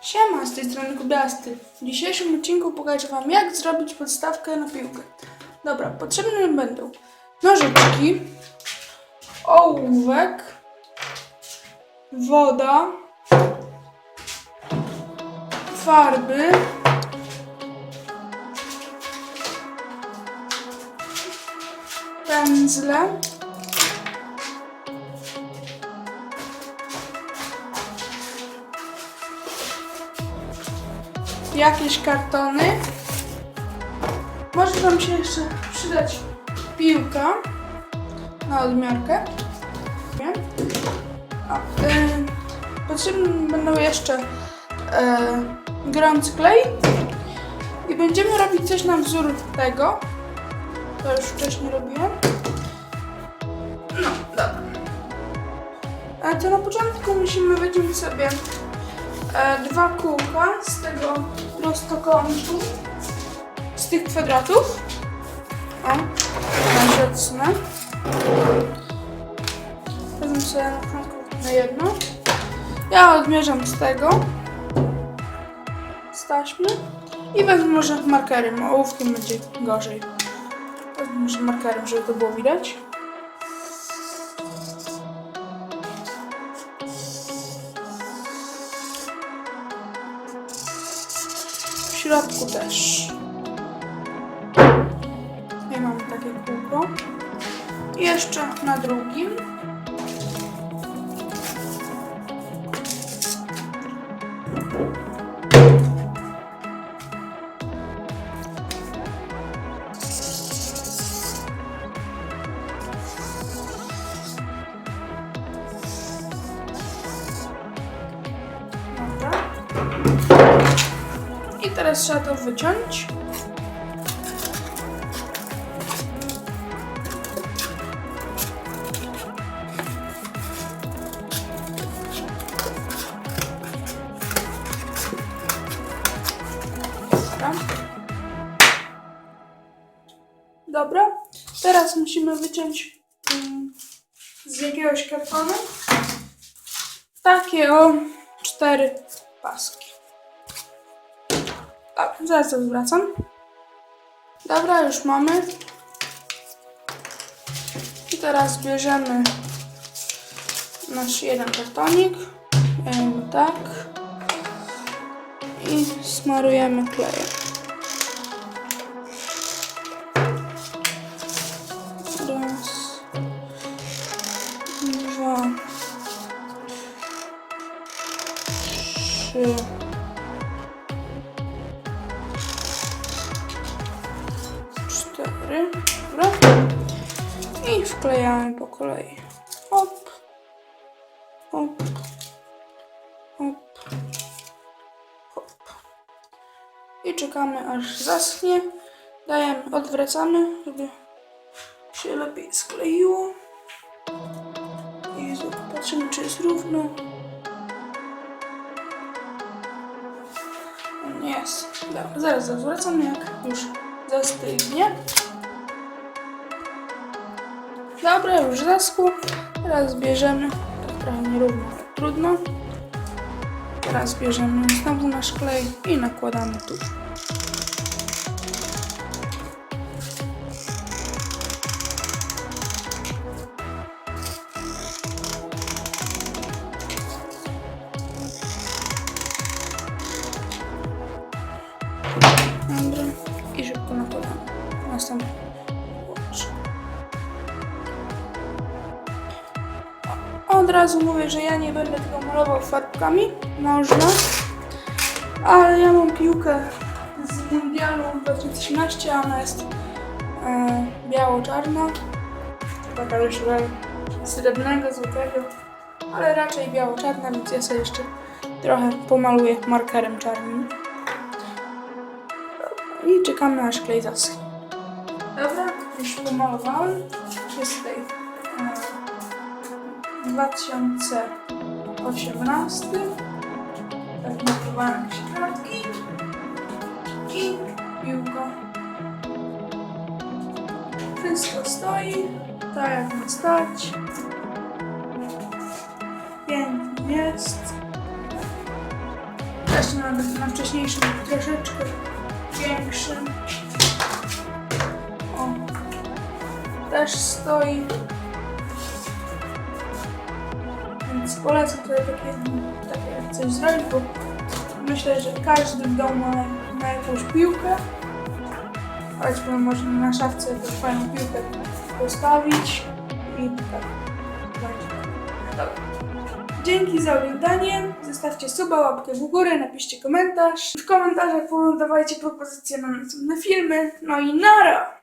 Siema, z tej strony Kubiasty. W dzisiejszym odcinku pokażę Wam, jak zrobić podstawkę na piłkę. Dobra, potrzebne nam będą nożyczki, ołówek, woda, farby, pędzle, jakieś kartony. Może Wam się jeszcze przydać piłka na odmiarkę. A, y, potrzebne będą jeszcze y, gorący klej i będziemy robić coś na wzór tego. To już wcześniej robiłem. No, dobra. A to na początku musimy wyciąć sobie e, dwa kółka z tego prostokątu, z tych kwadratów. O, się odsunę. Wezmę sobie na na jedno. Ja odmierzam z tego, z taśmy i wezmę może markerem, ołówkiem będzie gorzej. Może markerem, żeby to było widać. W środku też. I mamy takie kółko. I jeszcze na drugim. Teraz trzeba to wyciąć. Dobra. Teraz musimy wyciąć mm, z jakiegoś kartonu takie o cztery paski. Tak, zaraz to zwracam. Dobra, już mamy. I teraz bierzemy nasz jeden kartonik. Tak. I smarujemy klejem. Dwa. Trzy. Dobra. I wklejamy po kolei. Hop, hop, hop, hop. I czekamy aż zaschnie. Dajemy, odwracamy, żeby się lepiej skleiło. Jezu, patrzymy czy jest równo. Jest. Dobra, zaraz zawracamy jak już zastygnie. Dobra, już zaschło. Teraz bierzemy, trochę nierówno, trudno. Teraz bierzemy znowu nasz klej i nakładamy tu. Dobra. I szybko nakładamy. Następny. Od razu mówię, że ja nie będę tego malował farbkami. Można. Ale ja mam piłkę z Mundialu 2013, a ona jest e, biało-czarna. Taka już srebrnego, złotego. Ale raczej biało-czarna, więc ja sobie jeszcze trochę pomaluję markerem czarnym. I czekamy aż klej zaschnie. Dobra, już pomalowałem. Jest tutaj 2018. Tak malowałem jakieś kratki. I piłka. Wszystko stoi, tak jak ma stać. Pięknie jest. Jeszcze na, na wcześniejszym troszeczkę większym. O, też stoi. Więc polecam tutaj takie, takie coś zrobić, bo myślę, że każdy w domu ma, ma jakąś piłkę. Chodźmy może na szafce jakąś fajną piłkę postawić i tak. Dzięki za oglądanie. Zostawcie suba, łapkę w górę, napiszcie komentarz. W komentarzach dawajcie propozycje na następne filmy. No i nara!